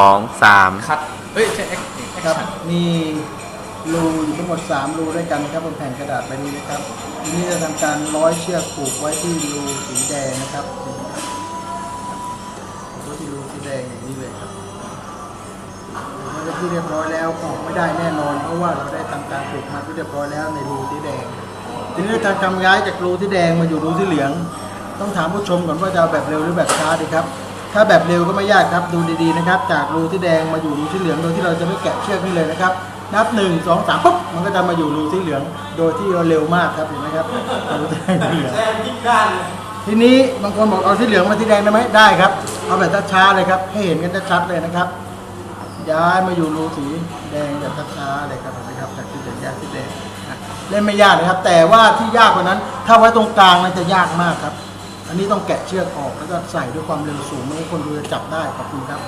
องสามคัดเอ้ยใช่แอคแอคครับชั่นมีรูอยู่ทั้งหมด 3 รูด้วยกันนะครับบนแผ่นกระดาษใบนี้นะครับทีนี้จะทำการร้อยเชือกผูกไว้ที่รูสีแดงนะครับผูกไว้ที่รูสีแดงอย่างนี้เลยครับเมื่อที่เรียบร้อยแล้วออกไม่ได้แน่นอน เพราะว่าเราได้ทำการผูกมัดไว้เรียบร้อยแล้วในรูสีแดง ทีนี้การทำย้ายจากรูที่แดงมาอยู่รูที่เหลือง ต้องถามผู้ชมก่อนว่าจะเอาแบบเร็วหรือแบบช้าดีครับ ถ้าแบบเร็วก็ไม่ยากครับดูดีๆนะครับ จากรูที่แดงมาอยู่รูที่เหลืองโดยที่เราจะไม่แกะเชือกนี่เลยนะครับ นับหนึ่งสองสามปุ๊บมันก็จะมาอยู่รูที่เหลือง โดยที่เราเร็วมากครับเห็นไหมครับรูที่แดงที่เหลืองทีนี้บางคนบอกเอาที่เหลืองมาที่แดงได้ไหมได้ครับ เอาแบบช้าๆเลยครับ ให้เห็นกันชัดๆเลยนะครับ ย้ายมาอยู่รูสีแดงแบบช้าๆเลยครับเห็นไหมครับจากที่เหลืองย้ายที่แดงเล่นไม่ยากเลยครับ แต่ว่าที่ยากกว่านั้น ถ้าไว้ตรงกลางนั้นจะยากมากครับ อันนี้ต้องแกะเชือกออกแล้วก็ใส่ด้วยความเร็วสูงไม่ให้คนดูจะจับได้ขอบคุณครับ